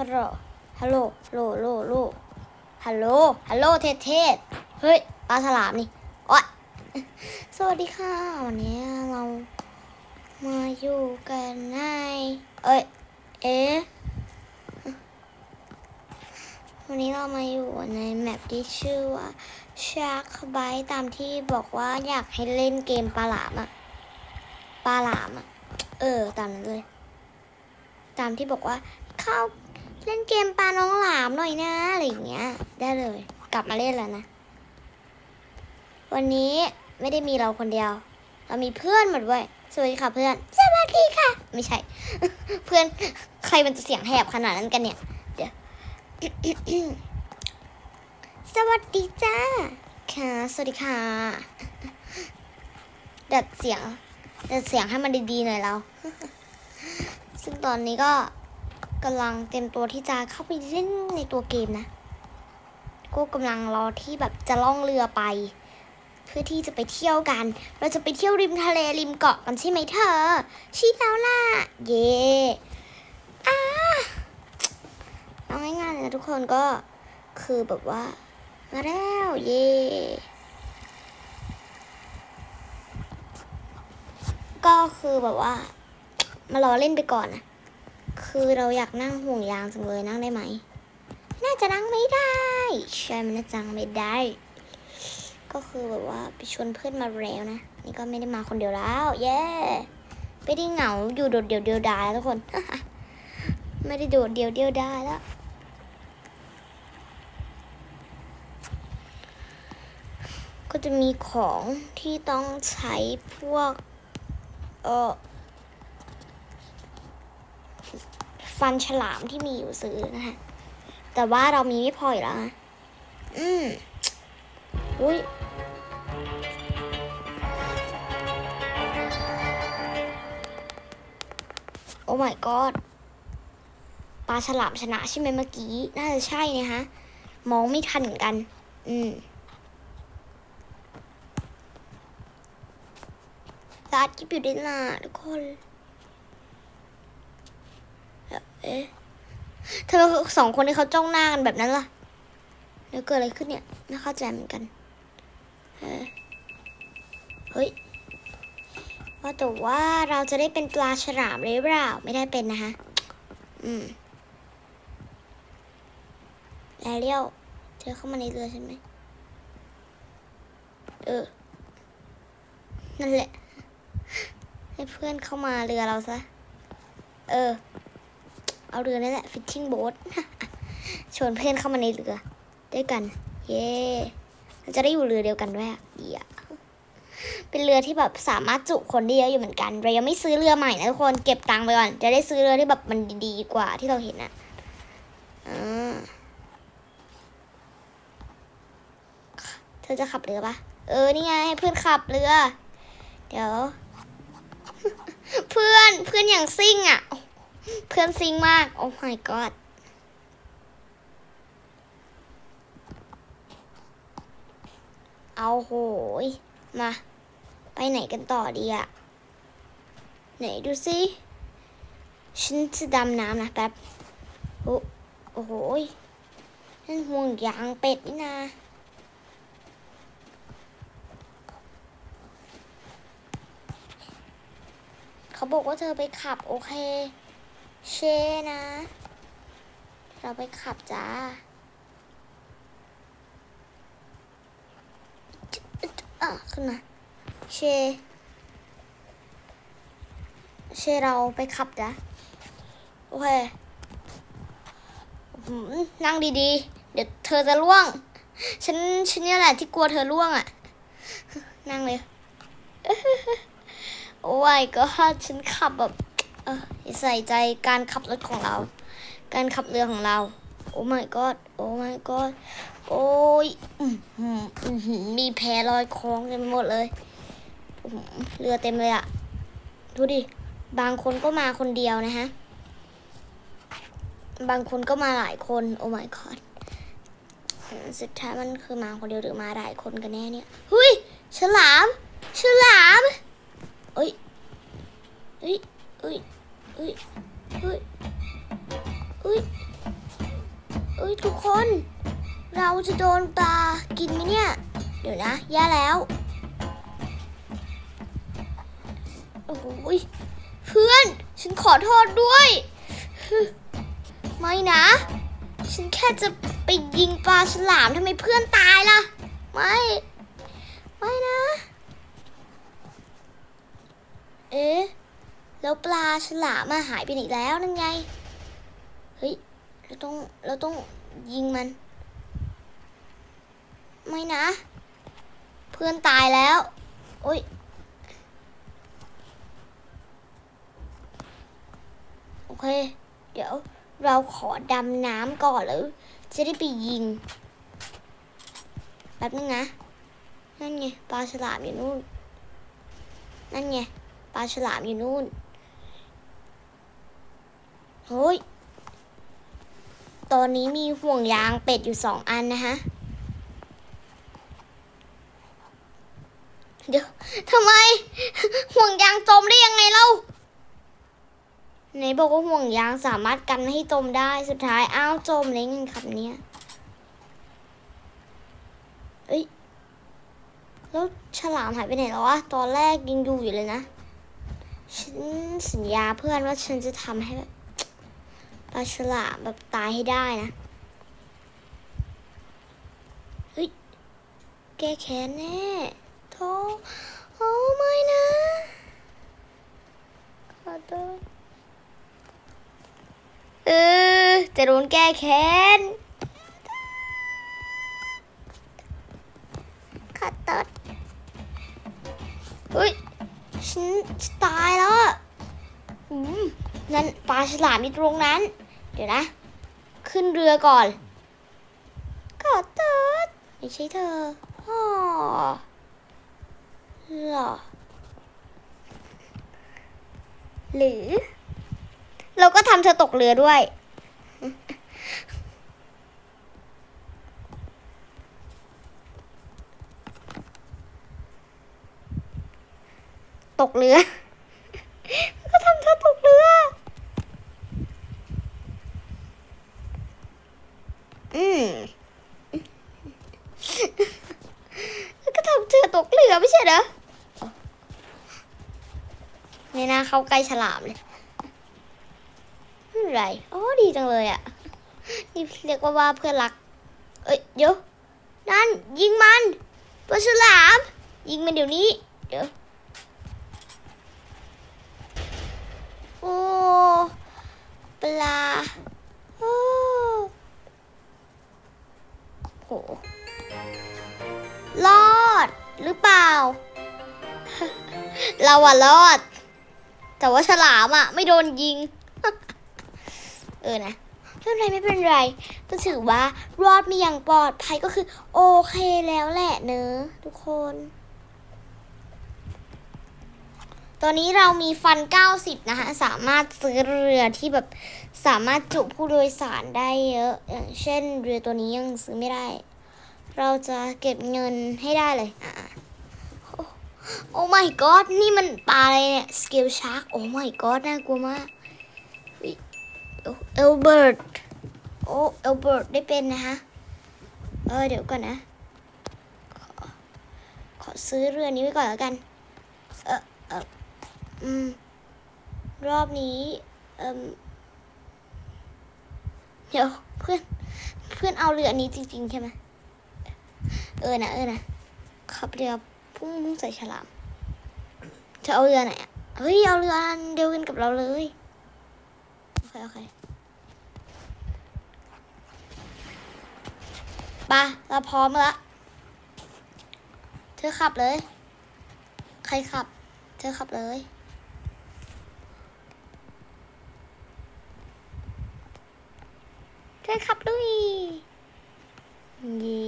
ฮัลโหลฮัลโหล ฮัลโหล ฮัลโหล ฮัลโหล ฮัลโหลเทศเทเฮ้ยปลาฉลามนี่โอ๊ยสวัสดีค่ะ วันนี้เรามาอยู่กันในเอ้ย เอ๊ะ วันนี้เรามาอยู่ในแมปที่ชื่อว่า Shark Bite ตามที่บอกว่าอยากให้เล่นเกมปลาหลามอะปลาหลามอะเออ ตามนั้นเลย ตามที่บอกว่าเข้า เล่นเกมปลาน้องหลามหน่อยนะอะไรอย่างเงี้ย ได้เลย กลับมาเล่นแล้วนะ วันนี้ไม่ได้มีเราคนเดียว เรามีเพื่อนหมด้วยสวัสดีค่ะเพื่อนสวัสดีค่ะ ไม่ใช่ เพื่อนใครมันจะเสียงแหบขนาดนั้นกันเนี่ยเดี๋ยวสวัสดีจ้าค่ะสวัสดีค่ะดัดเสียงดัดเสียงให้มันดีๆหน่อยเรา ซึ่งตอนนี้ก็ กำลังเต็มตัวที่จะเข้าไปเล่นในตัวเกมนะ ก็กำลังรอที่แบบจะล่องเรือไป เพื่อที่จะไปเที่ยวกัน เราจะไปเที่ยวริมทะเลริมเกาะกันใช่ไหมเธอใช่แล้วล่ะ เย่อ้าเอาง่ายๆเลยนะทุกคนก็คือแบบว่า มาแล้วเย่ก็คือแบบว่า มารอเล่นไปก่อนนะ คือเราอยากนั่งห่วงยางจังเลยนั่งได้ไหม น่าจะนั่งไม่ได้ ใช่มันน่าจะนั่งไม่ได้ ก็คือแบบว่าไปชวนเพื่อนมาแล้วนะ นี่ก็ไม่ได้มาคนเดียวแล้ว เย้ไม่ได้เหงาอยู่โดดเดี่ยวเดียวดายแล้วทุกคน ไม่ได้โดดเดี่ยวเดียวดายแล้วก็จะมีของที่ต้องใช้พวก เออ ฟันฉลามที่มีอยู่ซื้อนะคะ แต่ว่าเรามีไม่พออยู่แล้วนะอืมอุ้ยโอ้ my god ปลาฉลามชนะใช่ไหมเมื่อกี้ น่าจะใช่นะฮะ มองไม่ทันเหมือนกัน อืมรัดกิบอยู่ด้วยล่ะทุกคน เอ๊ะทำไมสองคนนี้เขาจ้องหน้ากันแบบนั้นล่ะเดี๋ยวเกิดอะไรขึ้นเนี่ยไม่เข้าใจเหมือนกัน เฮ้ย ว่าแต่ว่าเราจะได้เป็นปลาฉลามหรือเปล่า ไม่ได้เป็นนะคะ อืมแอเรียลเธอเข้ามาในเรือฉันไหม เออ นั่นแหละ ให้เพื่อนเข้ามาเรือเราซะ เออ เอาเรือนั่นแหละฟิชชิ่งโบ๊ทชวนเพื่อนเข้ามาในเรือด้วยกัน เย้เราจะได้อยู่เรือเดียวกันด้วยอะดีอะเป็นเรือที่แบบสามารถจุคนได้เยอะอยู่เหมือนกันเรายังไม่ซื้อเรือใหม่นะทุกคนเก็บตังค์ไปก่อนจะได้ซื้อเรือที่แบบมันดีกว่าที่เราเห็นอะอ่าเธอจะขับเรือปะเออนี่ไงให้เพื่อนขับเรือ เดี๋ยว เพื่อนเพื่อนอย่างซิ่งอะ เพื่อนซิงมาก โอ้ my god เอาโหย มา ไปไหนกันต่อดีอะไหนดูสิฉันจะดำน้ำนะแป๊บ โอ้โอ้โหยนั่นห่วงยางเป็ดนี่นาเขาบอกว่าเธอไปขับ โอเค เชนะ เราไปขับจ้าอะขึ้นมาเช เชเราไปขับจ้ะโอเคนั่งดีๆ เดี๋ยวเธอจะล่วง ฉัน ฉันนี่แหละที่กลัวเธอล่วงอะ นั่งเลย โอ้ยก็ฉันขับแบบ อออใส่ใจการขับรถของเรา การขับเรือของเรา โอ้ my god โอ้ my god โอ้ยอื้อหืออื้อหือมีแพลอยคล้องเต็มหมดเลย เรือเต็มเลยอะดูดิ บางคนก็มาคนเดียวนะฮะ บางคนก็มาหลายคน โอ้ my god อืมสุดท้ายมันคือมาคนเดียวหรือมาหลายคนกันแน่เนี่ยเฮ้ยฉลามฉลามเอ้ยเอ้ยเอ้ย อุ้ยเอ้ยเอ้ยอุ้ยทุกคน เราจะโดนปลากินไหมเนี่ย เดี๋ยวนะแย่แล้วโอ้ยเพื่อน ฉันขอโทษด้วย ไม่นะ ฉันแค่จะไปยิงปลาฉลามทำไมเพื่อนตายล่ะ ไม่ ไม่นะ เอ๊ะ แล้วปลาฉลามมาหายไปไหนแล้วนั่นไง เฮ้ย เราต้อง เราต้องยิงมัน ไม่นะ เพื่อนตายแล้ว โอ้ย โอเค เดี๋ยวเราขอดำน้ำก่อนแล้ว จะได้ไปยิง แป๊บนึงนะ นั่นไงปลาฉลามอยู่นู่น นั่นไงปลาฉลามอยู่นู่น เฮ้ย ตอนนี้มีห่วงยางเป็ดอยู่สองอันนะฮะ เดี๋ยวทำไม ห่วงยางจมได้ยังไงเล่าไหนบอกว่าห่วงยางสามารถกันไม่ให้จมได้สุดท้ายอ้าวจมเลยเงินคำเนี้ยเอ้ย แล้วฉลามหายไปไหนแล้ววะตอนแรกยังดูอยู่เลยนะ ฉันสัญญาเพื่อนว่าฉันจะทำให้แบบ ปลาฉลามแบบตายให้ได้นะ เฮ้ย แกแค้นแน่โธ่โอ้ไม่นะ ขอโทษเออ จะโดนแก้แค้นขอโทษเฮ้ย ฉันตายแล้วอืม นั่นปลาฉลามอยู่ตรงนั้น เดี๋ยวนะ ขึ้นเรือก่อนขอโทษไม่ใช่เธออ๋อเหรอหรือ เราก็ทำเธอตกเรือด้วย ตกเรือ ก็ทำเธอตกเรือ อืม แล้วก็ทำเธอตกเรือไม่ใช่เหรอ ไม่น่าเข้าใกล้ฉลามเลยไม่เป็นไรอ๋อดีจังเลยอะ่ะ นี่เรียกว่าว่าเพื่อนรัก เอ้ยเดี๋ยวนั่นยิงมันปลาฉลาม ยิงมันเดี๋ยวนี้ เดี๋ยว โอ้ปลา โอ้โหรอดหรือเปล่า เราอะรอด แต่ว่าฉลามอะ ไม่โดนยิง เออนะไม่เป็นไรไม่เป็นไรก็ถือว่ารอดมีอย่างปลอดภัยก็คือ โอเคแล้วแหละเนอะทุกคน ตอนนี้เรามีฟัน 90 นะคะ สามารถซื้อเรือที่แบบสามารถจุผู้โดยสารได้เยอะ อย่างเช่น เรือตัวนี้ยังซื้อไม่ได้ เราจะเก็บเงินให้ได้เลย อะ โอ้ my god นี่มันปลาอะไรเนี่ยสเกลชาร์กโอ้ my god น่ากลัวมากเอลเบิร์ตโอ้เอลเบิร์ตได้เป็นนะคะเออเดี๋ยวก่อนนะ ขอขอซื้อเรือนี้ไว้ก่อนแล้วกัน เออเอออืมรอบนี้เอ่มเดี๋ยวเพื่อนเพื่อนเอาเรือนี้จริงๆใช่ไหมเออนะเออนะขับเรือ พุ่งพุ่งใส่ฉลาม จะเอาเรือไหนอะ เฮ้ย เอาเรืออันเดียวกันกับเราเลย โอเค โอเคไปะเราพร้อมแล้วเธอขับเลย ใครขับ เธอขับเลยเธอขับลุยเย่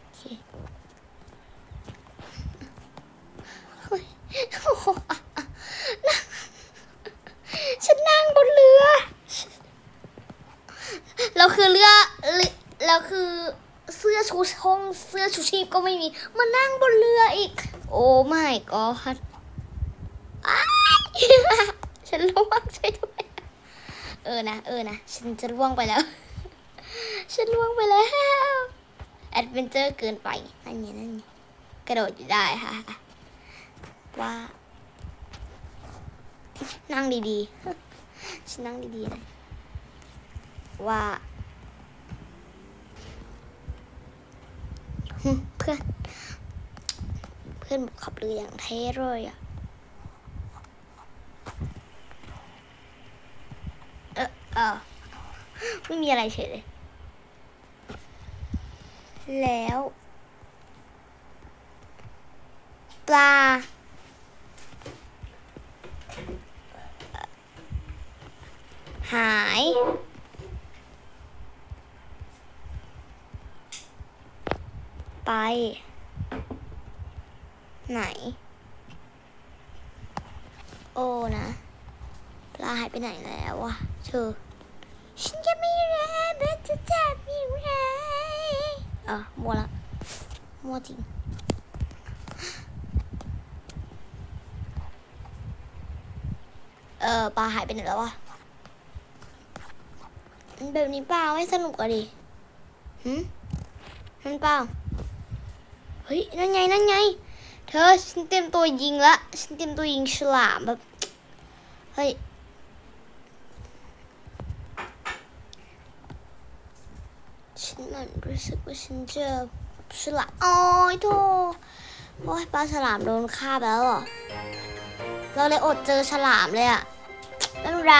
โอเคเฮ้ยโอ้โห ฉันนั่งบนเรือ เราคือเรือเราคือเสื้อชูช่องเสื้อชูชีพก็ไม่มี มานั่งบนเรืออีก โอ้ไม่ก็ฉันระวังช่วยด้วยออนะ เออนะ ฉันจะล่วงไปแล้ว ฉันล่วงไปแล้ว แอดเวนเจอร์เกินไป นั่นไงนั่นไงกระโดดอยู่ได้ค่ะ ว่า นั่งดีๆ ฉันนั่งดีๆนะว่าเพื่อน เพื่อนขับเรืออย่างเท่เลยอะเออเออไม่มีอะไรเฉยเลย แล้ว ปลา หาย ไป ไหน โอ้นะปลาหายไปไหนแล้ววะเธอฉันจะไม่รักแม้จะจับไม่ไรอะมัวละมัวจริงเออปลาหายไปไหนแล้ววะ แบบนี้เปล่าไม่สนุกอะดิหืมนั่นเปล่า เฮ้ย นั่นไง นั่นไง เธอฉันเต็มตัวยิงละ ฉันเต็มตัวยิงฉลามแบบ เฮ้ย ฉันเหมือนรู้สึกว่าฉันเจอฉลามโอ้ยโธ่โอ้ยปลาฉลามโดนฆ่าไปแล้วเหรอ เราเลยอดเจอฉลามเลยอะไม่เป็นไร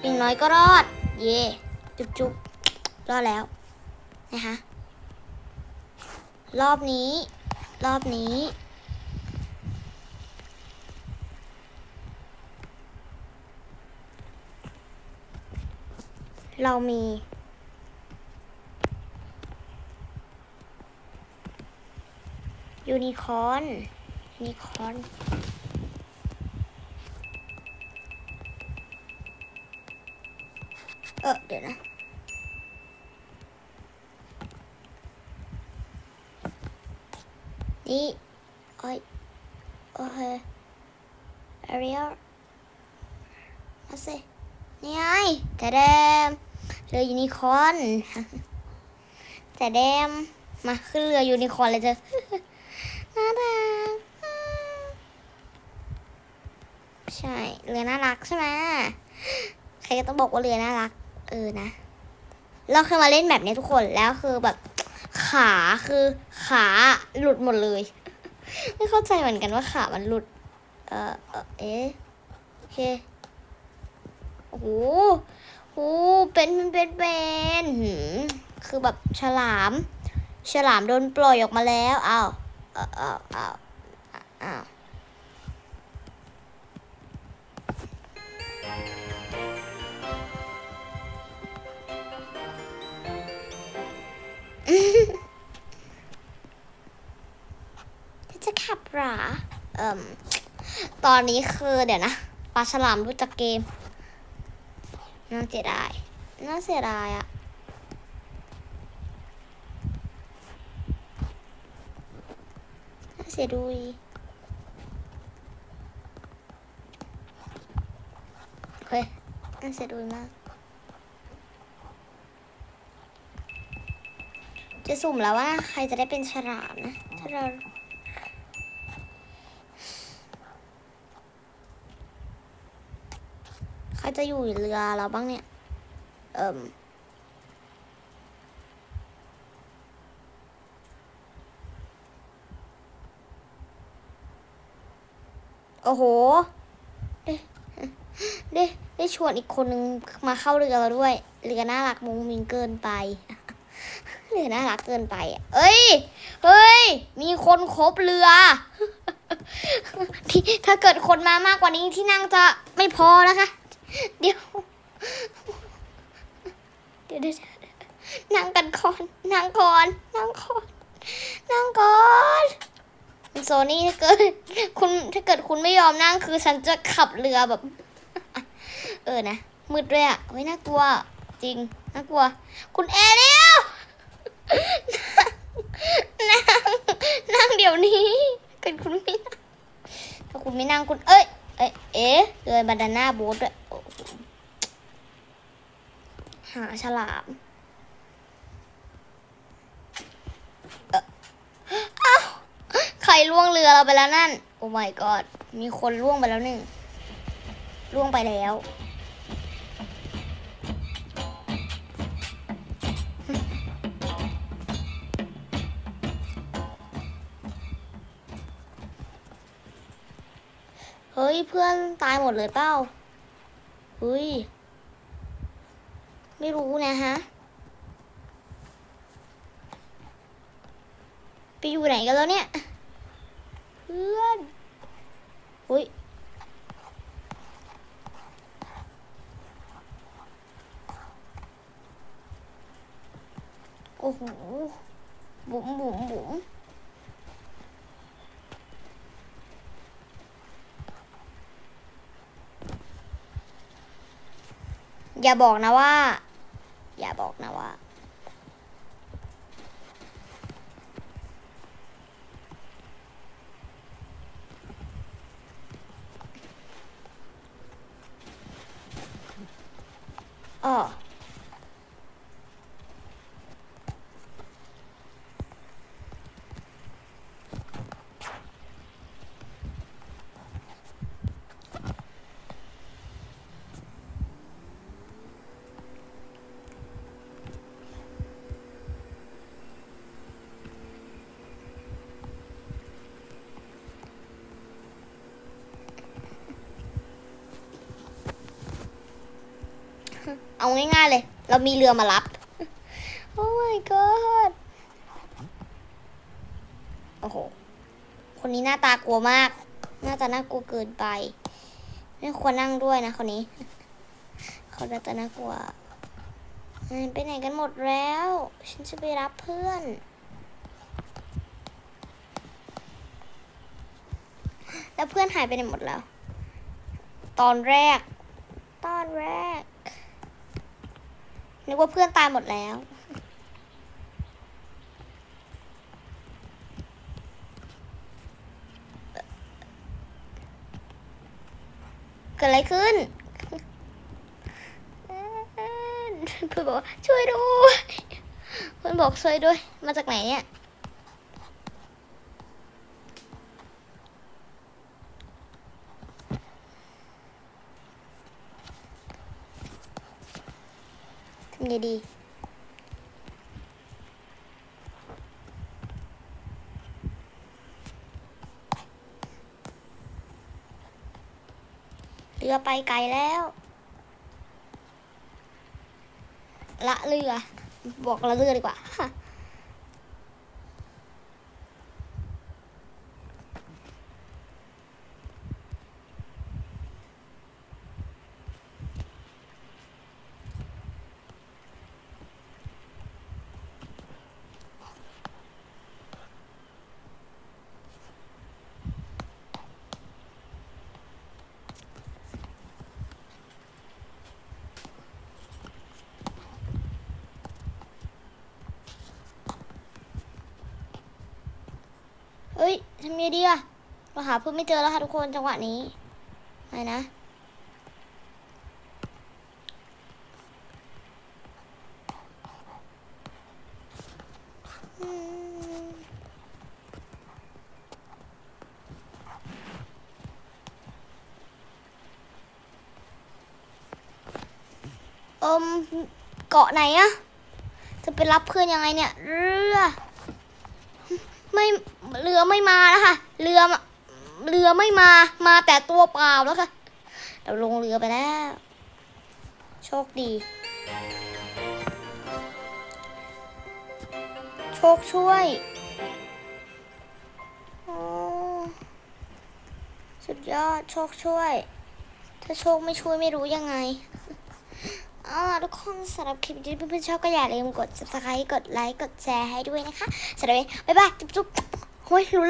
อย่างน้อยก็รอด เย่ จุ๊บจุ๊บรอดแล้วนะคะรอบนี้ รอบนี้ เรามียูนิคอร์นยูนิคอร์น เออเดี๋ยวนะนี่โอ้ยโอเคเริเอลมาสินี่ไงแต่เดมเรือยูนิคอร์นแต่เดมมาขึ้นเรือยูนิคอร์นเลยเจ้ะน่ารักใช่ เรือน่ารักใช่ไหมใครก็ต้องบอกว่าเรือน่ารัก เออนะ เราเคยมาเล่นแบบนี้ทุกคนแล้วคือแบบขาคือขาหลุดหมดเลย ไม่เข้าใจเหมือนกันว่าขามันหลุด เออเออเอ๊โอเคโอ้โหโอ้โหเป็นเป็นเป็นคือแบบฉลาม ฉลามโดนปล่อยออกมาแล้วอ้าวอ้าวอ้าวอ้าว จะขับหราเอ่มตอนนี้คือเดี๋ยวนะปลาฉลามรู้จักเกม น่าเสียดาย น่าเสียดายอะน่าเสียดุยเฮ้ยน่าเสียดุยมาก จะสุ่มแล้วว่าใครจะได้เป็นฉลามนะ ถ้าเราใครจะอยู่เรือเราบ้างเนี่ย เอิ่มโอ้โห ได้ได้ได้ชวนอีกคนนึงมาเข้าเรือเราด้วย เรือน่ารักมุงมิงเกินไป เรือน่ารักเกินไปเอ้ย เฮ้ย มีคนครบเรือ ที่ถ้าเกิดคนมามากกว่านี้ที่นั่งจะไม่พอนะคะ เดี๋ยว เดี๋ยวเดี๋ยวนั่งกันก่อน นั่งก่อน นั่งก่อน นั่งก่อนโซนี่ถ้าเกิดคุณถ้าเกิดคุณไม่ยอมนั่งคือฉันจะขับเรือแบบ เออนะมืดด้วยอะเฮ้ยน่ากลัว จริงน่ากลัว คุณแอร์เรียว นั่งนั่งเดี๋ยวนี้เกิดคุณไม่นั่งถ้าคุณไม่นั่งคุณเอ้ย เอ้ยเอ๊ะเรือบานาน่าโบ๊ทด้วยโอ้โหหาฉลามเอ่ออ้าวใครล่วงเรือเราไปแล้วนั่น โอ้ my god มีคนล่วงไปแล้วหนึ่งล่วงไปแล้ว เฮ้ยเพื่อนตายหมดเลยเปล่าเฮ้ย ไม่รู้นะฮะ ไปอยู่ไหนกันแล้วเนี่ย เพื่อนเฮ้ยโอ้โหบุ๋มบุ๋มบุ๋ม อย่าบอกนะว่า อย่าบอกนะว่า อ๋อ เอาง่ายๆเลย เรามีเรือมารับ โอ้ my god โอ้โห คนนี้หน้าตากลัวมาก หน้าตาน่ากลัวเกินไป ไม่ควรนั่งด้วยนะคนนี้เขาหน้าตาน่ากลัวไปไหนกันหมดแล้ว ฉันจะไปรับเพื่อนแล้วเพื่อนหายไปไหนหมดแล้ว ตอนแรก ตอนแรก นึกว่าเพื่อนตายหมดแล้ว เกิดอะไรขึ้นเพื่อนบอกช่วยด้วยเพื่อนบอกช่วยด้วย มาจากไหนเนี่ย ไงดี เรือไปไกลแล้ว ละเรือ บอกละเรือดีกว่า เฮ้ยทำไงดีอะเราหาเพื่อนไม่เจอแล้วค่ะทุกคนจังหวะนี้ไหนะอืมเอิมเกาะไหนอะจะไปรับเพื่อนยังไงเนี่ยเรือ ไม่เรือไม่มาแล้วค่ะเรือเรือไม่มามาแต่ตัวเปล่าแล้วค่ะ เราลงเรือไปแล้ว โชคดี โชคช่วย สุดยอดโชคช่วย ถ้าโชคไม่ช่วยไม่รู้ยังไง อ่าทุกคนสำหรับคลิปนี้เพื่อนๆชอบก็อย่าลืมกด subscribe กดไลค์กดแชร์ให้ด้วยนะคะสำหรับวันนี้บ๊ายบายจุ๊บๆโอ้ยรู้แล้ว